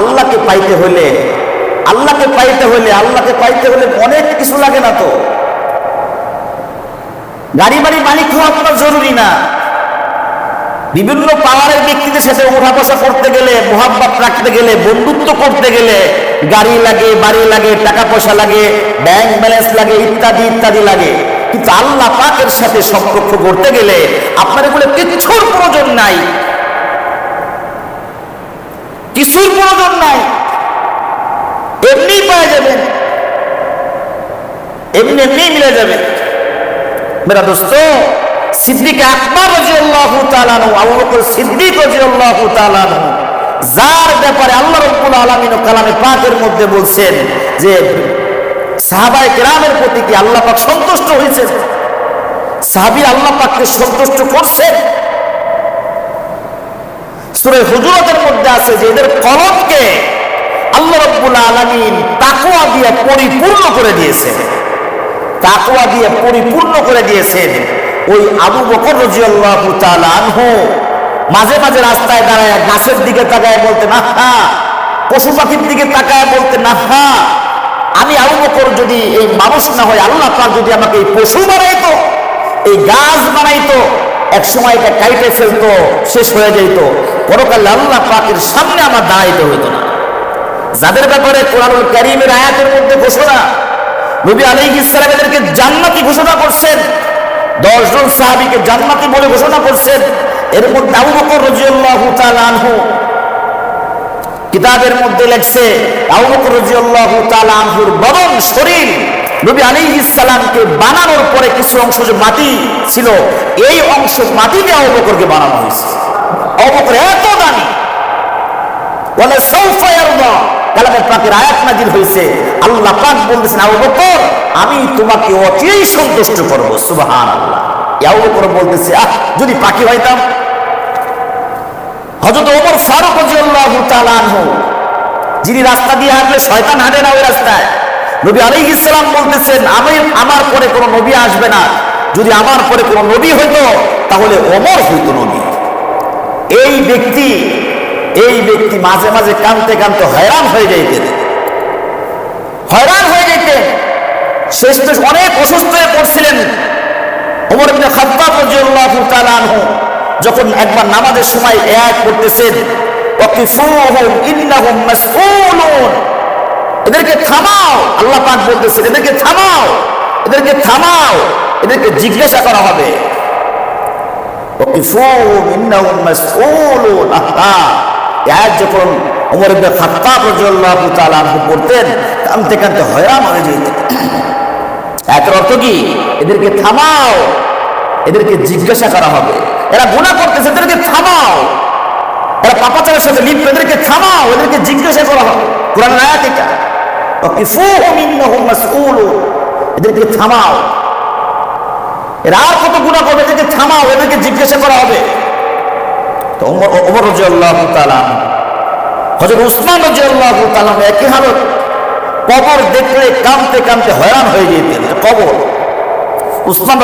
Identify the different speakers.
Speaker 1: আল্লাহকে পাইতে হলে আল্লাহকে পাইতে হলে আল্লাহকে পাইতে হলে অনেক কিছু লাগে না তো। গাড়ি বাড়ি মালিক হওয়া আপনার জরুরি না। বিভিন্ন পাওয়ারের ব্যক্তিদের সাথে উঠা বসা করতে গেলে, মোহাব্বত রাখতে গেলে, বন্ধুত্ব করতে গেলে গাড়ি লাগে, বাড়ি লাগে টাকা পয়সা লাগে, ব্যাংক ব্যালেন্স লাগে, ইত্যাদি ইত্যাদি লাগে। কিন্তু আল্লাহ পাকের সাথে সম্পর্ক করতে গেলে আপনার এগুলো কিচ্ছুর প্রয়োজন নাই। কিছুর প্রয়োজন নাই। এমনি পাওয়া যাবেন এমনি এমনি মিলে যাবে। মেরা দোস্ত, সিদ্দিক আকবর বকর সিদ্দিক আনহু, যার ব্যাপারে আল্লাহ রাব্বুল আলামিন কালামে পাকের মধ্যে বলছেন যে, সাহাবায়ে কেরামের প্রতি কি আল্লাহ পাক সন্তুষ্ট হয়েছেন? সাহাবী আল্লাহ পাককে সন্তুষ্ট করছেন? সূরা হুজুরাতের আছে যে এদের কলমকে আল্লাহ রাব্বুল আলামিন তাকওয়া দিয়ে পরিপূর্ণ করে দিয়েছেন। তাকওয়া দিয়ে পরিপূর্ণ করে দিয়েছেন। ওই আবু বকর রাদিয়াল্লাহু তাআলা আনহু মাঝে মাঝে রাস্তায় দাঁড়ায় গাছের দিকে তাকায় বলতে না হা পশু পাখির দিকে তাকায় বলতে না হা আমি আবু বকর যদি এই মানুষ না হয়, আল্লাহ পাক যদি আমাকে এই পশু বানাইতো, এই গাছ বানাইতো এক সময় এটা কাইটে ফেলতো, শেষ হয়ে যেত পরকালে আল্লাহ পাকের সামনে আমার দাঁড়াইতে হইতো না। যাদের ব্যাপারে কোরআনুল কারীমের আয়াতের মধ্যে ঘোষণা, নবী আলাইহিস সালাম এদেরকে জান্নাতি ঘোষণা করছেন, দশজন সাহাবীকে জান্নাতি বলে ঘোষণা করছেন। এর মধ্যে আবু বকর আনহু কিতাবের মধ্যে লেখছে, আবু বকর তাআলা আনহুর শরীর নবী আলাইহিস সালামকে বানানোর পরে কিছু অংশ যে মাটি ছিল, এই অংশ মাটি দিয়ে আবু বকরকে বানানো হয়েছে। আমি তোমাকে অচিরেই সন্তুষ্ট করব। বকর বলতেছে, আহ, যদি পাখি হইতাম? হযরত ওমর ফারুক যিনি রাস্তা দিয়ে হাঁটলে শয়তান হাঁটে না ওই রাস্তায়, নবী আলাইহিস সালাম বলতেছেন, আমি, আমার পরে কোনো নবী আসবে না। যদি আমার পরে কোনো নবী হইতো, তাহলে ওমর হইতো নবী। এই ব্যক্তি এই ব্যক্তি মাঝে মাঝে কানতে কানতে হয়রান হয়ে যাইতেন হয়রান হয়ে যেতেন শেষ অনেক অসুস্থ হয়ে পড়ছিলেন। যখন একবার নামাজের সময় এ আয়াত করতেছেন এদেরকে থামাও, আল্লাহ পাক বলতেছেন, এদেরকে থামাও এদেরকে থামাও, এদেরকে জিজ্ঞাসা করা হবে। থামাও। জিজ্ঞাসা করা হবে। এরা গুণা করতেছে, এদেরকে থামাও। এরা পাপাচারের সাথে লিপ্ত, এদেরকে থামাও, এদেরকে জিজ্ঞাসা করা হবে। কোরআন এদেরকে থামাও। এরা আর কত গুণা করবে? থামাও এদেরকে জিজ্ঞাসা করা হবে। তো ওমর তাআলা, হযরত উসমান তাআলা একই হালত কবর দেখলে কামতে কামতে হয়রান হয়ে যেতেন কবর। উসমান